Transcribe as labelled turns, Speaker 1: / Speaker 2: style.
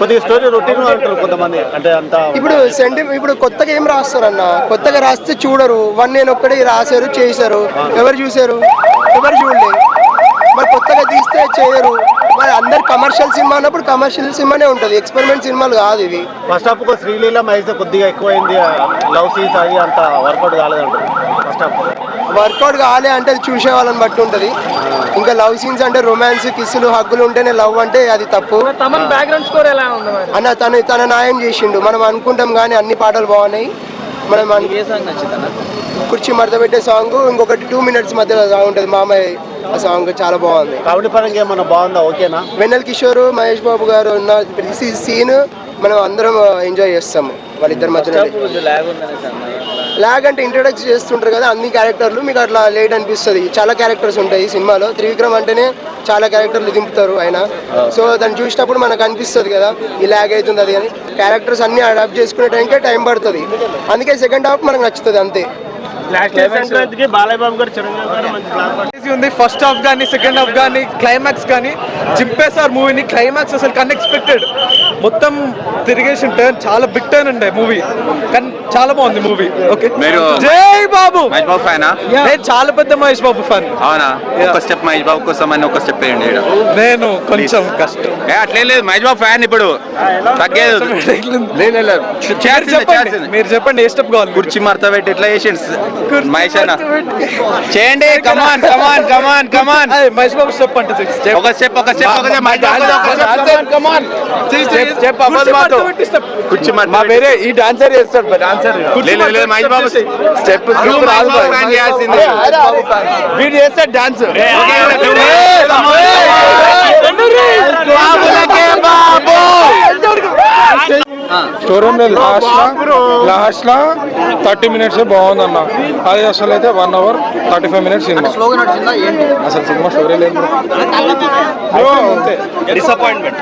Speaker 1: కొద్దిగా story routine అంటారు కొంతమంది. అంటే అంత
Speaker 2: ఇప్పుడు సెంటి ఇప్పుడు కొత్తగా ఏం రాస్తారు అన్న కొత్తగా రాస్తే చూడరు. వన్ నేను ఒక్కడే రాశారు చేశారు. ఎవరు చూశారు? ఎవరు చూడలేదు మరి కొత్తగా తీస్తే చేయరు. మరి అందరు కమర్షియల్ సినిమా అన్నప్పుడు కమర్షియల్ సినిమానే ఉంటుంది. ఎక్స్పెరిమెంట్ సినిమాలు కాదు ఇవి.
Speaker 1: ఫస్ట్ హాఫ్ శ్రీలీల మహేష్ కొద్దిగా ఎక్కువైంది. లవ్ సీన్స్ అది అంత వర్కౌట్ కాలేదంటారు ఫస్ట్ హాఫ్
Speaker 2: వర్కౌట్ కాలే అంటే అది చూసే వాళ్ళని బట్టి ఉంటుంది. ఇంకా లవ్ సీన్స్ అంటే రొమాన్స్ కిస్సులు హగ్గులు ఉంటేనే లవ్ అంటే అది తప్పు.
Speaker 3: తమన్ బ్యాక్గ్రౌండ్ స్కోర్ ఎలా ఉంది మరి?
Speaker 2: అన్న తను తన న్యాయం చేసిండు. మనం అనుకుంటాం కానీ అన్ని పాటలు బాగున్నాయి. మనం అను-
Speaker 3: ఏ సాంగ్
Speaker 2: కుర్చీ మడత పెట్టే సాంగ్ ఇంకొకటి టూ మినిట్స్ మధ్యలో సాంగ్ ఉంటుంది. మామయ్య ఆ సాంగ్ చాలా బాగుంది.
Speaker 1: కామెడీ పరంగా ఏమన్నా బాగుందా? ఓకేనా?
Speaker 2: వెన్నెల కిషోర్ మహేష్ బాబు గారు ఉన్న ప్రతి సీన్ మనం అందరం ఎంజాయ్ చేస్తాము. వాళ్ళిద్దరి మధ్యలో
Speaker 3: లాగ్ ఉందనే సార్
Speaker 2: లాగ్ అంటే ఇంట్రొడక్ట్ చేస్తుంటారు కదా అన్ని క్యారెక్టర్లు మీకు అట్లా లేట్ అనిపిస్తుంది. చాలా క్యారెక్టర్స్ ఉంటాయి ఈ సినిమాలో. త్రివిక్రమ్ అంటేనే చాలా క్యారెక్టర్లు దింపుతారు ఆయన. సో దాన్ని చూసినప్పుడు మనకు అనిపిస్తుంది కదా ఈ లాగ్ అవుతుంది అది అని. క్యారెక్టర్స్ అన్ని అడాప్ట్ చేసుకునే టైంకే టైం పడుతుంది. అందుకే సెకండ్ హాఫ్ మనకు నచ్చుతుంది అంతే.
Speaker 1: సంక్రాంతికి బాలయ్య బాబు గారు చిరంజీవి గారు మంచి బ్లాక్
Speaker 4: క్రేజీ ఉంది. ఫస్ట్ హాఫ్ కానీ సెకండ్ హాఫ్ కానీ క్లైమాక్స్ కానీ చింపేశారు మూవీని క్లైమాక్స్ అసలు అన్ఎక్స్పెక్టెడ్ మొత్తం తిరిగేసి టర్న్ చాలా బిగ్ టర్న్ ఉండే మూవీ కానీ చాలా బాగుంది మూవీ ఓకే
Speaker 5: మీరు
Speaker 4: జై బాబు!
Speaker 5: మహేష్ బాబు ఫ్యానా?
Speaker 4: నేను చాలా పెద్ద మహేష్ బాబు ఫ్యాన్
Speaker 5: అవునా? ఒక స్టెప్ మహేష్ బాబు కోసం అని ఒక స్టెప్ వేయండి.
Speaker 4: నేను కొంచెం కష్టం.
Speaker 5: అట్లే లేదు. మహేష్ బాబు ఫ్యాన్ ఇప్పుడు. తగ్గేది.
Speaker 4: మీరు చెప్పండి.
Speaker 5: చేయాల్సిందే.
Speaker 4: మీరు చెప్పండి ఏ స్టెప్ కావాలి?
Speaker 5: కుర్చీ మడత పెట్టి చేసిండు
Speaker 4: కుర్చీ
Speaker 5: మహేష్ అన్న.
Speaker 4: పెట్టి.
Speaker 5: చేయండి కమాన్ కమాన్ కమాన్ కమాన్
Speaker 4: అదే, మహేష్ బాబు స్టెప్ అంటే.
Speaker 5: ఒక స్టెప్ ఒక స్టెప్ ఒక స్టెప్ కమాన్
Speaker 4: step,
Speaker 5: అవ్వదు మాతో. కుర్చీ
Speaker 4: మా. వేరే ఈ డాన్సర్ చేస్తాడు డాన్సర్
Speaker 5: లేదు, లేదు, మహేష్ బాబు
Speaker 4: స్టెప్
Speaker 5: బాబు ఫ్యాన్ చేయాల్సిందే
Speaker 4: వీడు చేస్తాడు డాన్స్
Speaker 5: ఓకే, ఓకే, ఓకే. బాబులకే బాబు
Speaker 6: స్టోరూమ్ లాస్ట్ లాస్ట్ లా థర్టీ మినిట్స్ బాగుంది అన్న అది అసలు అయితే one hour thirty five minutes cinema అసలు సినిమా స్టోరీ లేదు
Speaker 1: డిసప్పాయింట్మెంట్